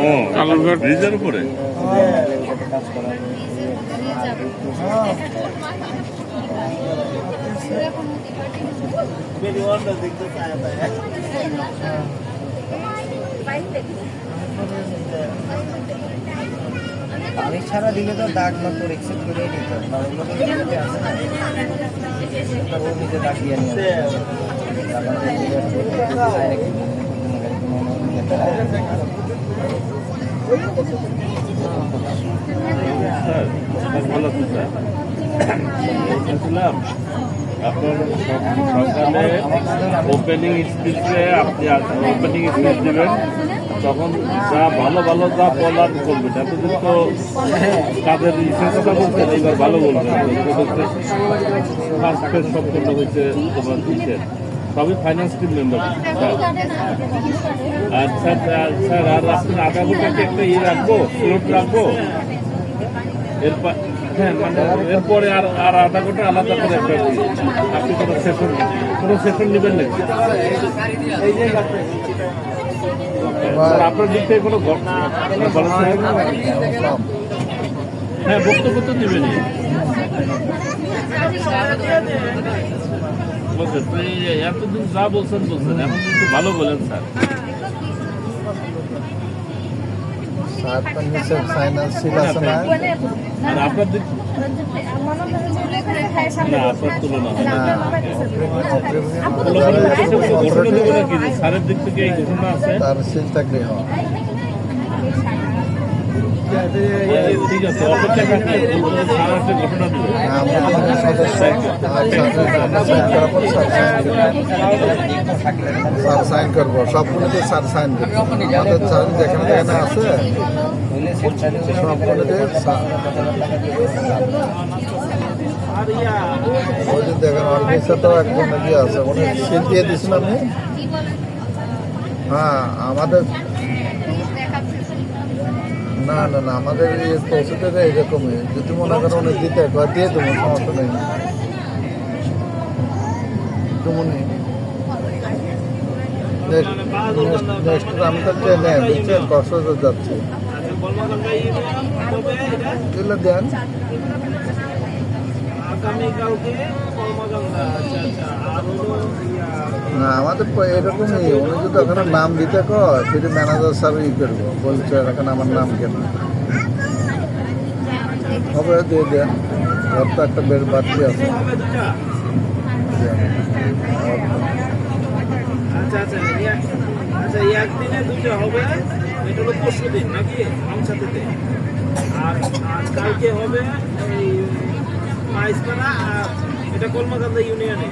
ও কালুরঘাট। ব্রিজের উপরে? পানি ছাড়া দিলে তো দাগ মাত্র এক্সেপ্ট করে নিত। না। না ও নিজে দাগ দিয়ে নিয়ে বলছিলাম আপনার সক- সকালে ওপেনিং স্পিচে আপনি ওপেনিং স্পিচ দেবেন তখন যা ভালো ভালো যা বলার করবেন এতদিন তো ইসের কথা বলছেন এইবার ভালো বলবেন ফার্স্ট হয়েছে তোমার ইসের সবই ফাইন্যান্স টিম মেম্বার আচ্ছা স্যার স্যার আর আপনার আগামীকালকে একটা ইয়ে রাখব স্লোট রাখব। এরপর হ্যাঁ মানে এরপরে আর আর আধা ঘণ্টা আলাদা করে একটা আপনি কোনো সেশন কোনো সেশন নেবেন নাকি আপনার দিক থেকে কোনো হ্যাঁ, বক্তব্য তো দিবেনই। বলছেন তো এতদিন যা বলছেন বলছেন এখন কিন্তু ভালো বলেন স্যার। নিচে আছে আর আপনার দিক তুলনা না। ঘোষণা দেবো নাকি যে স্যারের দিক থেকে এই ঘোষণা আছে? তার সিল থাকলে স্যার সাইন করবে সবগুলোতে স্যার সাইন করব আমাদের স্যার যেখানে যেখানে আছে সবগুলোতে স্যার দেখেন তো একজন আছে উনি সিল দিয়ে দিয়েছেন হ্যাঁ আমাদের না না না, আমাদের এই প্রসিডিওর এইরকমই যদি মনে করেন উনি দিতে কয় দিয়ে দেবো, সমস্যা নেই। নেক্সট আমি তো ট্রেনে বুঝছেন? কক্সবাজার যাচ্ছি। এগুলো দেন। না, আমাদের এরকমই, উনি যদি ওখানে নাম দিতে কয়, সেটি ম্যানেজার স্যার ই করব। বলছে এখন আমার নাম কেন? হবে দিয়ে দেন ওর তো একটা বের বাড়তি আছে। আচ্ছা আচ্ছা আচ্ছা একদিনে হবে আর কালকে হবে এই এটা কলমাকান্দা ইউনিয়নে।